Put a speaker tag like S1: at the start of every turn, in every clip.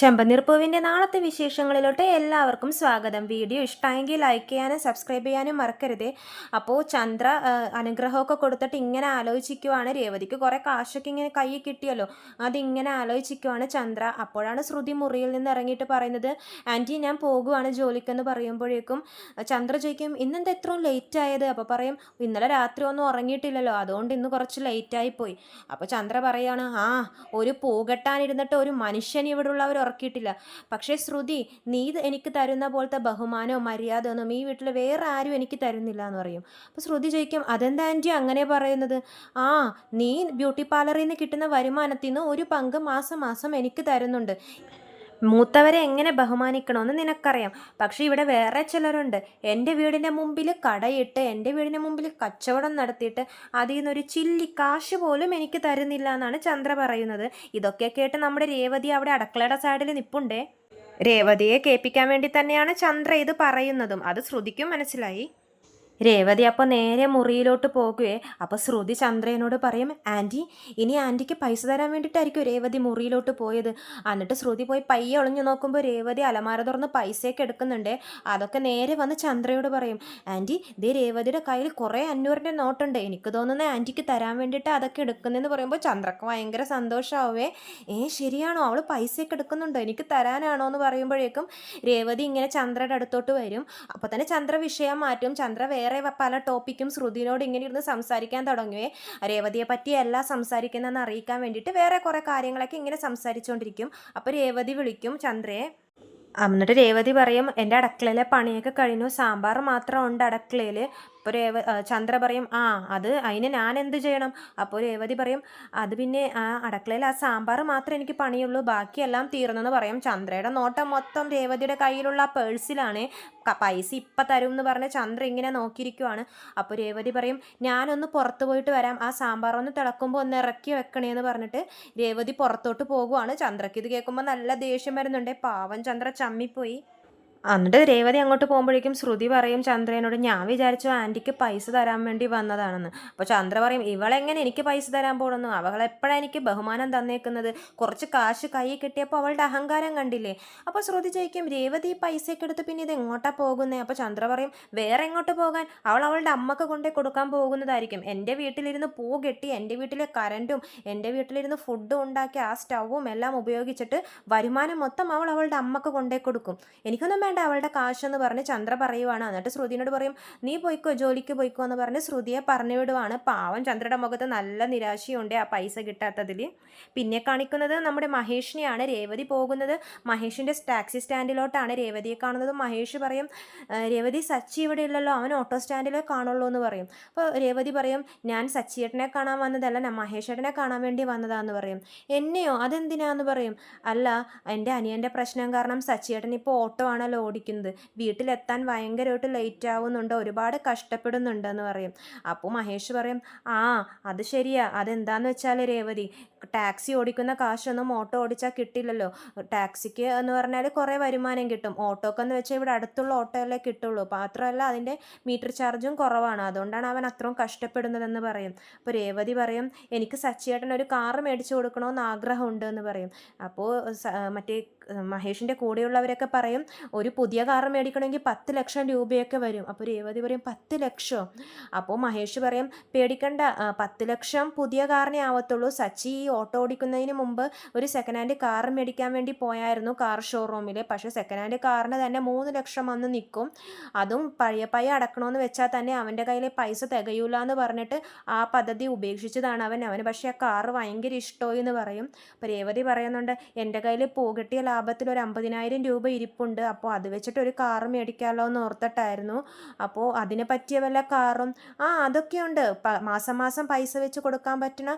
S1: ചെമ്പനീർപ്പൂവിന്റെ നാളത്തെ വിശേഷങ്ങളിലോട്ട് എല്ലാവർക്കും സ്വാഗതം. വീഡിയോ ഇഷ്ടമായെങ്കിൽ ലൈക്ക് ചെയ്യാനും സബ്സ്ക്രൈബ് ചെയ്യാനും മറക്കരുത്. അപ്പോൾ ചന്ദ്ര അനുഗ്രഹമൊക്കെ കൊടുത്തിട്ട് ഇങ്ങനെ ആലോചിക്കുവാണ്. രേവതിക്ക് കുറേ കാശൊക്കെ ഇങ്ങനെ കൈ കിട്ടിയല്ലോ. അതിങ്ങനെ ആലോചിക്കുവാണ് ചന്ദ്ര. അപ്പോഴാണ് ശ്രുതി മുറിയിൽ നിന്ന് ഇറങ്ങിയിട്ട് പറയുന്നത് ആന്റി ഞാൻ പോകുവാണ് ജോലിക്കെന്ന് പറയുമ്പോഴേക്കും ചന്ദ്ര ചോദിക്കും ഇന്നെന്താ എത്രയും ലേറ്റ് ആയത്? അപ്പോൾ പറയും ഇന്നലെ രാത്രി ഒന്നും ഉറങ്ങിയിട്ടില്ലല്ലോ. അതുകൊണ്ട് ഇന്ന് കുറച്ച് ലേറ്റായി പോയി. അപ്പോൾ ചന്ദ്ര പറയാണ് ആ ഒരു പൂകെട്ടാനിരുന്നിട്ട് ഒരു മനുഷ്യൻ ഇവിടെ ഉള്ളവർ ഉറക്കിയിട്ടില്ല. പക്ഷേ ശ്രുതി നീ എനിക്ക് തരുന്ന പോലത്തെ ബഹുമാനവും മര്യാദ ഒന്നും ഈ വീട്ടിൽ വേറെ ആരും എനിക്ക് തരുന്നില്ല എന്ന് പറയും. അപ്പോൾ ശ്രുതി ചോദിക്കും അതെന്താ ആന്റി അങ്ങനെ പറയുന്നത്? ആ നീ ബ്യൂട്ടി പാർലറിൽ നിന്ന് കിട്ടുന്ന വരുമാനത്തിൽ നിന്ന് ഒരു പങ്ക് മാസം മാസം എനിക്ക് തരുന്നുണ്ട്. മൂത്തവരെ എങ്ങനെ ബഹുമാനിക്കണമെന്ന് നിനക്കറിയാം. പക്ഷെ ഇവിടെ വേറെ ചിലരുണ്ട്. എന്റെ വീടിന്റെ മുമ്പിൽ കടയിട്ട് എന്റെ വീടിന്റെ മുമ്പിൽ കച്ചവടം നടത്തിയിട്ട് അതിൽ നിന്നൊരു ചില്ലി കാശ് പോലും എനിക്ക് തരുന്നില്ല എന്നാണ് ചന്ദ്ര പറയുന്നത്. ഇതൊക്കെ കേട്ട് നമ്മുടെ രേവതി അവിടെ അടുക്കളയുടെ സൈഡിൽ നിപ്പുണ്ടേ. രേവതിയെ കേൾപ്പിക്കാൻ വേണ്ടി തന്നെയാണ് ചന്ദ്ര ഇത് പറയുന്നതും. അത് ശ്രുതിക്കും മനസ്സിലായി. രേവതി അപ്പോൾ നേരെ മുറിയിലോട്ട് പോകുകയെ അപ്പോൾ ശ്രുതി ചന്ദ്രനോട് പറയും ആന്റി ഇനി ആന്റിക്ക് പൈസ തരാൻ വേണ്ടിയിട്ടായിരിക്കും രേവതി മുറിയിലോട്ട് പോയത്. എന്നിട്ട് ശ്രുതി പോയി പയ്യെ ഒളിഞ്ഞു നോക്കുമ്പോൾ രേവതി അലമാര തുറന്ന് പൈസയൊക്കെ എടുക്കുന്നുണ്ട്. അതൊക്കെ നേരെ വന്ന് ചന്ദ്രയോട് പറയും ആന്റി ദേ രേവതിയുടെ കയ്യിൽ കുറേ അഞ്ഞൂറിന്റെ നോട്ടുണ്ട്. എനിക്ക് തോന്നുന്നത് ആന്റിക്ക് തരാൻ വേണ്ടിയിട്ട് അതൊക്കെ എടുക്കുന്നതെന്ന് പറയുമ്പോൾ ചന്ദ്രക്ക് ഭയങ്കര സന്തോഷമാവേ ഏ ശരിയാണോ? അവൾ പൈസയൊക്കെ എടുക്കുന്നുണ്ടോ? എനിക്ക് തരാനാണോ? എന്ന് പറയുമ്പോഴേക്കും രേവതി ഇങ്ങനെ ചന്ദ്രയുടെ അടുത്തോട്ട് വരും. അപ്പോൾ തന്നെ ചന്ദ്ര വിഷയം മാറ്റും. ചന്ദ്ര വേറെ വ- പല ടോപ്പിക്കും ശ്രുതിനോട് ഇങ്ങനെ ഇരുന്ന് സംസാരിക്കാൻ തുടങ്ങുവേ. രേവതിയെ പറ്റിയല്ല സംസാരിക്കുന്നതെന്ന് അറിയിക്കാൻ വേണ്ടിയിട്ട് വേറെ കുറേ കാര്യങ്ങളൊക്കെ ഇങ്ങനെ സംസാരിച്ചുകൊണ്ടിരിക്കും അപ്പോൾ രേവതി വിളിക്കും ചന്ദ്രയെ എന്നിട്ട് രേവതി പറയും എന്റെ അടുക്കളയിലെ പണിയൊക്കെ കഴിഞ്ഞു. സാമ്പാർ മാത്രം ഉണ്ട് അടുക്കളയിൽ അപ്പോൾ രേവ ചന്ദ്ര പറയും ആ അത് അതിന് ഞാൻ എന്ത് ചെയ്യണം? അപ്പോൾ രേവതി പറയും അത് പിന്നെ ആ അടുക്കളയിൽ ആ സാമ്പാർ മാത്രമേ എനിക്ക് പണിയുള്ളൂ ബാക്കിയെല്ലാം തീർന്നെന്ന് പറയും. ചന്ദ്രയുടെ നോട്ടം മൊത്തം രേവതിയുടെ കയ്യിലുള്ള ആ പേഴ്സിലാണ് പൈസ ഇപ്പം തരും എന്ന് പറഞ്ഞ് ചന്ദ്ര ഇങ്ങനെ നോക്കിയിരിക്കുവാണ്. അപ്പോൾ രേവതി പറയും ഞാനൊന്ന് പുറത്ത് പോയിട്ട് വരാം ആ സാമ്പാർ ഒന്ന് തിളക്കുമ്പോൾ ഒന്ന് ഇറക്കി വെക്കണേന്ന് പറഞ്ഞിട്ട്. രേവതി പുറത്തോട്ട് പോകുവാണ്. ചന്ദ്രയ്ക്ക് ഇത് കേൾക്കുമ്പോൾ നല്ല ദേഷ്യം വരുന്നുണ്ട്. പാവം ചന്ദ്ര ചമ്മിപ്പോയി. എന്നിട്ട് രേവതി അങ്ങോട്ട് പോകുമ്പോഴേക്കും ശ്രുതി പറയും ചന്ദ്രനോട് ഞാൻ വിചാരിച്ചു ആന്റിക്ക് പൈസ തരാൻ വേണ്ടി വന്നതാണെന്ന്. അപ്പോൾ ചന്ദ്ര പറയും ഇവളെങ്ങനെ എനിക്ക് പൈസ തരാൻ പോകണമെന്ന് അവൾ എപ്പോഴാണ് എനിക്ക് ബഹുമാനം തന്നേക്കുന്നത്? കുറച്ച് കാശ് കൈ കിട്ടിയപ്പോൾ അവളുടെ അഹങ്കാരം കണ്ടില്ലേ? അപ്പോൾ ശ്രുതി ചോദിക്കും രേവതി പൈസയൊക്കെ എടുത്ത് പിന്നെ ഇത് എങ്ങോട്ടാ പോകുന്നത് അപ്പോൾ ചന്ദ്ര പറയും വേറെ എങ്ങോട്ട് പോകാൻ? അവൾ അവളുടെ അമ്മയ്ക്ക് കൊണ്ടേ കൊടുക്കാൻ പോകുന്നതായിരിക്കും. എന്റെ വീട്ടിലിരുന്ന് പൂ കെട്ടി എന്റെ വീട്ടിലെ കറണ്ടും എന്റെ വീട്ടിലിരുന്ന് ഫുഡും ഉണ്ടാക്കി ആ സ്റ്റൗവും എല്ലാം ഉപയോഗിച്ചിട്ട് വരുമാനം മൊത്തം അവൾ അവളുടെ അമ്മയ്ക്ക് കൊണ്ടേ കൊടുക്കും. എനിക്കൊന്നും വേണ്ട അവളുടെ കാശെന്ന് പറഞ്ഞ് ചന്ദ്ര പറയുവാണ്. എന്നിട്ട് ശ്രുതിനോട് പറയും നീ പോയിക്കോ ജോലിക്ക് പോയിക്കോ എന്ന് പറഞ്ഞ് ശ്രുതിയെ പറഞ്ഞു വിടുവാണ് പാവം ചന്ദ്രയുടെ മുഖത്ത് നല്ല നിരാശയുണ്ട് ആ പൈസ കിട്ടാത്തതിൽ പിന്നെ കാണിക്കുന്നത് നമ്മുടെ മഹേഷിനെയാണ്. രേവതി പോകുന്നത് മഹേഷിന്റെ ടാക്സി സ്റ്റാൻഡിലോട്ടാണ്. രേവതിയെ കാണുന്നത് മഹേഷ് പറയും രേവതി സച്ചി ഇവിടെ ഇല്ലല്ലോ അവൻ ഓട്ടോ സ്റ്റാൻഡിലേ കാണുള്ളൂ എന്ന് പറയും. അപ്പോൾ രേവതി പറയും ഞാൻ സച്ചിയേട്ടനെ കാണാൻ വന്നതല്ല ഞാൻ മഹേഷേട്ടനെ കാണാൻ വേണ്ടി വന്നതാന്ന് പറയും. എന്നെയോ? അതെന്തിനാന്ന് പറയും? അല്ല എന്റെ അനിയന്റെ പ്രശ്നം കാരണം സച്ചിയേട്ടൻ ഇപ്പോൾ ഓട്ടോ ആണല്ലോ ഓടിക്കുന്നത്. വീട്ടിലെത്താൻ ഭയങ്കരമായിട്ട് ലേറ്റ് ആവുന്നുണ്ട്. ഒരുപാട് കഷ്ടപ്പെടുന്നുണ്ടെന്ന് പറയും. അപ്പോൾ മഹേഷ് പറയും ആ അത് ശരിയാ. അതെന്താന്ന് വെച്ചാൽ രേവതി ടാക്സി ഓടിക്കുന്ന കാശൊന്നും ഓട്ടോ ഓടിച്ചാൽ കിട്ടില്ലല്ലോ. ടാക്സിക്ക് എന്ന് പറഞ്ഞാൽ കുറേ വരുമാനം കിട്ടും. ഓട്ടോക്ക് എന്ന് വെച്ചാൽ ഇവിടെ അടുത്തുള്ള ഓട്ടോയല്ലേ കിട്ടുള്ളൂ. മാത്രമല്ല അതിന്റെ മീറ്റർ ചാർജും കുറവാണ്. അതുകൊണ്ടാണ് അവൻ അത്രയും കഷ്ടപ്പെടുന്നതെന്ന് പറയും. അപ്പോൾ രേവതി പറയും എനിക്ക് സച്ചിയേട്ടൻ ഒരു കാറ് മേടിച്ചു കൊടുക്കണമെന്ന് ആഗ്രഹമുണ്ട് എന്ന് പറയും. അപ്പോൾ മറ്റേ മഹേഷിന്റെ കൂടെയുള്ളവരൊക്കെ പറയും ഒരു പുതിയ കാർ മേടിക്കണമെങ്കിൽ പത്ത് ലക്ഷം രൂപയൊക്കെ വരും. അപ്പോൾ രേവതി പറയും പത്ത് ലക്ഷം? അപ്പോൾ മഹേഷ് പറയും പേടിക്കണ്ട. പത്ത് ലക്ഷം പുതിയ കാറിനെ ആവത്തുള്ളൂ. സച്ചി ഈ ഓട്ടോ ഓടിക്കുന്നതിന് മുമ്പ് ഒരു സെക്കൻഡ് ഹാൻഡ് കാർ മേടിക്കാൻ വേണ്ടി പോയായിരുന്നു കാർ ഷോറൂമിൽ പക്ഷേ സെക്കൻഡ് ഹാൻഡ് കാറിന് തന്നെ മൂന്ന് ലക്ഷം വന്ന് നിൽക്കും. അതും പഴയ പയ്യ അടക്കണമെന്ന് വെച്ചാൽ തന്നെ അവന്റെ കയ്യിൽ പൈസ തികയൂല എന്ന് പറഞ്ഞിട്ട് ആ പദ്ധതി ഉപേക്ഷിച്ചതാണ് അവൻ. അവന് പക്ഷേ ആ കാറ് ഭയങ്കര ഇഷ്ടമായി എന്ന് പറയും. അപ്പോൾ രേവതി പറയുന്നുണ്ട് എന്റെ കയ്യിൽ പോകട്ടിയ ലാഭത്തിൽ ഒരു അമ്പതിനായിരം രൂപ ഇരിപ്പുണ്ട്. അപ്പോൾ അത് വെച്ചിട്ട് ഒരു കാർ മേടിക്കാമല്ലോ എന്ന് ഓർത്തിട്ടായിരുന്നു. അപ്പോൾ അതിനെ പറ്റിയ വല്ല കാറും ആ അതൊക്കെയുണ്ട് മാസം മാസം പൈസ വെച്ച് കൊടുക്കാൻ പറ്റുന്ന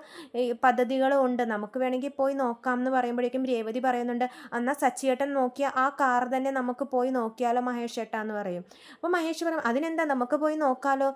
S1: പദ്ധതികളും ഉണ്ട്. നമുക്ക് വേണമെങ്കിൽ പോയി നോക്കാം എന്ന് പറയുമ്പോഴേക്കും രേവതി പറയുന്നുണ്ട് എന്നാൽ സച്ചിയേട്ടൻ നോക്കിയ ആ കാർ തന്നെ നമുക്ക് പോയി നോക്കിയാലോ മഹേഷ് ചേട്ടാ എന്ന് പറയും. അപ്പോൾ മഹേഷ് പറയും അതിനെന്താ? നമുക്ക് പോയി നോക്കാലോ.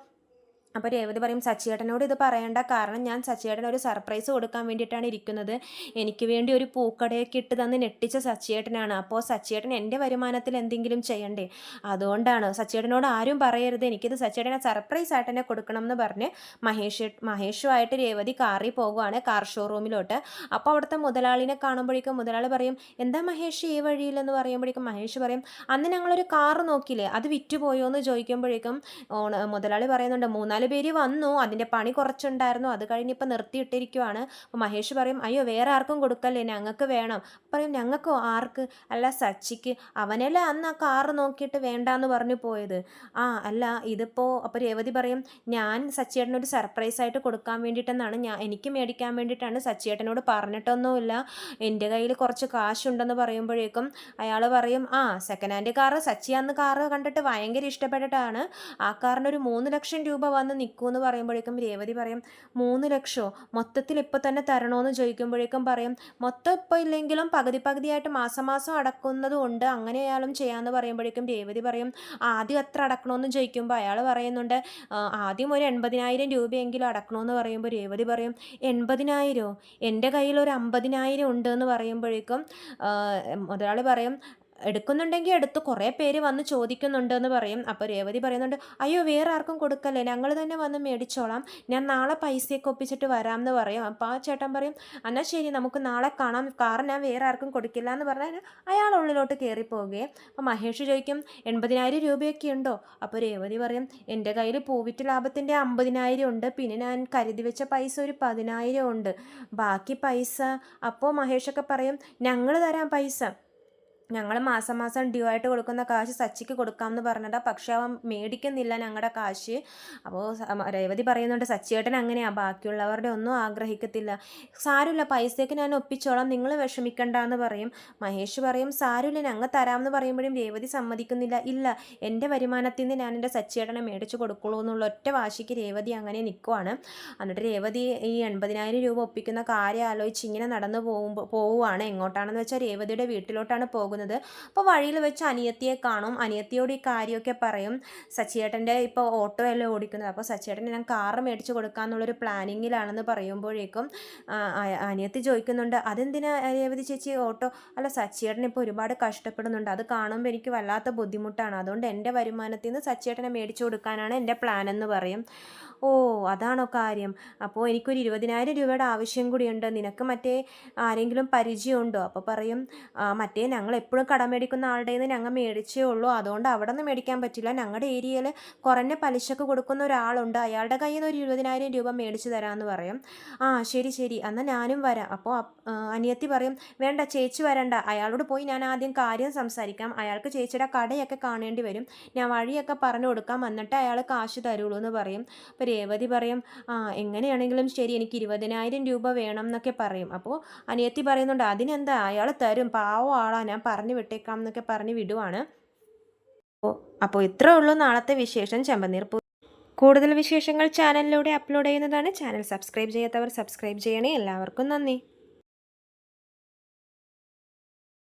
S1: അപ്പോൾ രേവതി പറയും സച്ചിയേട്ടനോട് ഇത് പറയേണ്ട. കാരണം ഞാൻ സച്ചിയേട്ടൻ ഒരു സർപ്രൈസ് കൊടുക്കാൻ വേണ്ടിയിട്ടാണ് ഇരിക്കുന്നത്. എനിക്ക് വേണ്ടി ഒരു പൂക്കടയൊക്കെ ഇട്ട് തന്ന് ഞെട്ടിച്ച സച്ചിയേട്ടനാണ്. അപ്പോൾ സച്ചിയേട്ടൻ എന്റെ വരുമാനത്തിൽ എന്തെങ്കിലും ചെയ്യണ്ടേ? അതുകൊണ്ടാണ് സച്ചിയേട്ടനോട് ആരും പറയരുത്. എനിക്കിത് സച്ചിയേട്ടനെ സർപ്രൈസ് ആയിട്ട് തന്നെ കൊടുക്കണം എന്ന് പറഞ്ഞ് മഹേഷ് മഹേഷുമായിട്ട് രേവതി കാറി പോകുവാണ് കാർ ഷോറൂമിലോട്ട്. അപ്പോൾ അവിടുത്തെ മുതലാളിനെ കാണുമ്പോഴേക്കും മുതലാളി പറയും എന്താ മഹേഷ് ഈ വഴിയിലെന്ന് പറയുമ്പോഴേക്കും മഹേഷ് പറയും അന്ന് ഞങ്ങളൊരു കാറ് നോക്കിയില്ലേ? അത് വിറ്റുപോയോ? എന്ന് ചോദിക്കുമ്പോഴേക്കും ഓണ മുതലാളി പറയുന്നുണ്ട് മൂന്നാൽ പേര് വന്നു അതിന്റെ പണി കുറച്ചുണ്ടായിരുന്നു അത് കഴിഞ്ഞ് ഇപ്പം നിർത്തിയിട്ടിരിക്കുവാണ്. അപ്പോൾ മഹേഷ് പറയും അയ്യോ വേറെ ആർക്കും കൊടുക്കല്ലേ ഞങ്ങൾക്ക് വേണം. പറയും ഞങ്ങൾക്കോ ആർക്ക്? അല്ല സച്ചിക്ക്. അവനല്ലേ അന്ന് ആ കാറ് നോക്കിയിട്ട് വേണ്ടാന്ന് പറഞ്ഞു പോയത്? ആ അല്ല ഇതിപ്പോൾ അപ്പോൾ രേവതി പറയും ഞാൻ സച്ചിയേട്ടനൊരു സർപ്രൈസ് ആയിട്ട് കൊടുക്കാൻ വേണ്ടിയിട്ടെന്നാണ് ഞാൻ എനിക്ക് മേടിക്കാൻ വേണ്ടിയിട്ടാണ് സച്ചിയേട്ടനോട് പറഞ്ഞിട്ടൊന്നുമില്ല. എന്റെ കയ്യിൽ കുറച്ച് കാശുണ്ടെന്ന് പറയുമ്പോഴേക്കും അയാൾ പറയും ആ സെക്കൻഡ് ഹാൻഡ് കാറ് സച്ചി അന്ന് കാറ് കണ്ടിട്ട് ഭയങ്കര ഇഷ്ടപ്പെട്ടിട്ടാണ്. ആ കാറിന് ഒരു മൂന്ന് ലക്ഷം രൂപ വന്ന് നിൽക്കുമെന്ന് പറയുമ്പോഴേക്കും രേവതി പറയും മൂന്ന് ലക്ഷമോ മൊത്തത്തിൽ ഇപ്പോൾ തന്നെ തരണമെന്ന് ചോദിക്കുമ്പോഴേക്കും പറയും മൊത്തം ഇപ്പോൾ ഇല്ലെങ്കിലും പകുതി പകുതിയായിട്ട് മാസം മാസം അടക്കുന്നതുകൊണ്ട് അങ്ങനെ അയാളും ചെയ്യാമെന്ന് പറയുമ്പോഴേക്കും രേവതി പറയും ആദ്യം എത്ര അടക്കണമെന്ന് ചോദിക്കുമ്പോൾ അയാൾ പറയുന്നുണ്ട് ആദ്യം ഒരു എൺപതിനായിരം രൂപയെങ്കിലും അടക്കണമെന്ന് പറയുമ്പോൾ രേവതി പറയും എൺപതിനായിരമോ എന്റെ കയ്യിൽ ഒരു അമ്പതിനായിരം ഉണ്ട് എന്ന് പറയുമ്പോഴേക്കും മുതലാളി പറയും എടുക്കുന്നുണ്ടെങ്കിൽ എടുത്ത് കുറേ പേര് വന്ന് ചോദിക്കുന്നുണ്ട് എന്ന് പറയും. അപ്പോൾ രേവതി പറയുന്നുണ്ട് അയ്യോ വേറെ ആർക്കും കൊടുക്കല്ലേ? ഞങ്ങൾ തന്നെ വന്ന് മേടിച്ചോളാം. ഞാൻ നാളെ പൈസയൊക്കെ ഒപ്പിച്ചിട്ട് വരാം എന്ന് പറയും. അപ്പോൾ ആ ചേട്ടൻ പറയും എന്നാൽ ശരി നമുക്ക് നാളെ കാണാം. കാർ ഞാൻ വേറെ ആർക്കും കൊടുക്കില്ല എന്ന് പറഞ്ഞാൽ അയാൾ ഉള്ളിലോട്ട് കയറി പോവുകയും അപ്പോൾ മഹേഷ് ചോദിക്കും എൺപതിനായിരം രൂപയൊക്കെ ഉണ്ടോ? അപ്പോൾ രേവതി പറയും എന്റെ കയ്യിൽ പൂവിറ്റ് ലാഭത്തിന്റെ അമ്പതിനായിരം ഉണ്ട്. പിന്നെ ഞാൻ കരുതി വെച്ച പൈസ ഒരു പതിനായിരം ഉണ്ട്. ബാക്കി പൈസ അപ്പോൾ മഹേഷൊക്കെ പറയും ഞങ്ങൾ തരാം പൈസ. ഞങ്ങൾ മാസം മാസം ഡ്യൂ ആയിട്ട് കൊടുക്കുന്ന കാശ് സച്ചിക്ക് കൊടുക്കാമെന്ന് പറഞ്ഞതാ. പക്ഷെ അവൻ മേടിക്കുന്നില്ല ഞങ്ങളുടെ കാശ്. അപ്പോൾ രേവതി പറയുന്നുണ്ട് സച്ചിയേട്ടൻ അങ്ങനെയാണ് ബാക്കിയുള്ളവരുടെ ഒന്നും ആഗ്രഹിക്കത്തില്ല. സാരമില്ല പൈസയ്ക്ക് ഞാൻ ഒപ്പിച്ചോളാം നിങ്ങൾ വിഷമിക്കണ്ട എന്ന് പറയും. മഹേഷ് പറയും സാരമില്ല ഞങ്ങൾ തരാമെന്ന് പറയുമ്പോഴും രേവതി സമ്മതിക്കുന്നില്ല. ഇല്ല എന്റെ വരുമാനത്തിൽ നിന്ന് ഞാൻ എന്റെ സച്ചിയേട്ടനെ മേടിച്ച് കൊടുക്കുള്ളൂ എന്നുള്ള ഒറ്റ വാശിക്ക് രേവതി അങ്ങനെ നിൽക്കുവാണ് എന്നിട്ട് രേവതി ഈ എൺപതിനായിരം രൂപ ഒപ്പിക്കുന്ന കാര്യം ആലോചിച്ച് ഇങ്ങനെ നടന്നു പോകുമ്പോൾ പോവുകയാണ് എങ്ങോട്ടാണെന്ന് വെച്ചാൽ രേവതിയുടെ വീട്ടിലോട്ടാണ് പോകുന്നത്. അപ്പോൾ വഴിയിൽ വെച്ച് അനിയത്തിയെ കാണും. അനിയത്തിയോട് ഈ കാര്യമൊക്കെ പറയും. സച്ചിയേട്ടന്റെ ഇപ്പോൾ ഓട്ടോ അല്ലേ ഓടിക്കുന്നത്. അപ്പോൾ സച്ചിയേട്ടൻ ഞാൻ കാറ് മേടിച്ച് കൊടുക്കാമെന്നുള്ളൊരു പ്ലാനിങ്ങിലാണെന്ന് പറയുമ്പോഴേക്കും അനിയത്തി ചോദിക്കുന്നുണ്ട് അതെന്തിനാ രേവതി ചേച്ചി ഓട്ടോ? അല്ല സച്ചിയേട്ടൻ ഇപ്പോൾ ഒരുപാട് കഷ്ടപ്പെടുന്നുണ്ട്. അത് കാണുമ്പോൾ എനിക്ക് വല്ലാത്ത ബുദ്ധിമുട്ടാണ്. അതുകൊണ്ട് എന്റെ വരുമാനത്തിൽ നിന്ന് സച്ചിയേട്ടനെ മേടിച്ചു കൊടുക്കാനാണ് എന്റെ പ്ലാൻ എന്ന് പറയും. ഓ അതാണോ കാര്യം. അപ്പോൾ എനിക്കൊരു ഇരുപതിനായിരം രൂപയുടെ ആവശ്യം കൂടിയുണ്ട്. നിനക്ക് മറ്റേ ആരെങ്കിലും പരിചയമുണ്ടോ? അപ്പോൾ പറയും മറ്റേ ഞങ്ങൾ എപ്പോഴും കടം മേടിക്കുന്ന ആളുടെ നിന്ന് ഞങ്ങൾ മേടിച്ചേ ഉള്ളൂ. അതുകൊണ്ട് അവിടെ നിന്ന് മേടിക്കാൻ പറ്റില്ല. ഞങ്ങളുടെ ഏരിയയിൽ കുറഞ്ഞ പലിശക്ക് കൊടുക്കുന്ന ഒരാളുണ്ട്. അയാളുടെ കയ്യിൽ നിന്ന് ഒരു ഇരുപതിനായിരം രൂപ മേടിച്ച് തരാമെന്ന് പറയും. ആ ശരി ശരി. എന്നാൽ ഞാനും വരാം. അപ്പോൾ അനിയത്തി പറയും വേണ്ട ചേച്ചി വരണ്ട. അയാളോട് പോയി ഞാൻ ആദ്യം കാര്യം സംസാരിക്കാം. അയാൾക്ക് ചേച്ചിയുടെ കടയൊക്കെ കാണേണ്ടി വരും. ഞാൻ വഴിയൊക്കെ പറഞ്ഞു കൊടുക്കാം. എന്നിട്ട് അയാൾ കാശ് തരുള്ളൂ എന്ന് പറയും. അപ്പോൾ രേവതി പറയും ആ എങ്ങനെയാണെങ്കിലും ശരി എനിക്ക് ഇരുപതിനായിരം രൂപ വേണം എന്നൊക്കെ പറയും. അപ്പോൾ അനിയത്തി പറയുന്നുണ്ട് അതിനെന്താ? അയാൾ തരും. പാവം ആളാണ് ഞാൻ പറഞ്ഞു വിട്ടേക്കാം എന്നൊക്കെ പറഞ്ഞ് വിടുവാണ്. അപ്പോൾ അപ്പോൾ ഇത്രേ ഉള്ളൂ നാളത്തെ വിശേഷം. ചെമ്പനീർ പൂ കൂടുതൽ വിശേഷങ്ങൾ ചാനലിലൂടെ അപ്ലോഡ് ചെയ്യുന്നതാണ്. ചാനൽ സബ്സ്ക്രൈബ് ചെയ്യാത്തവർ സബ്സ്ക്രൈബ് ചെയ്യണേ. എല്ലാവർക്കും നന്ദി.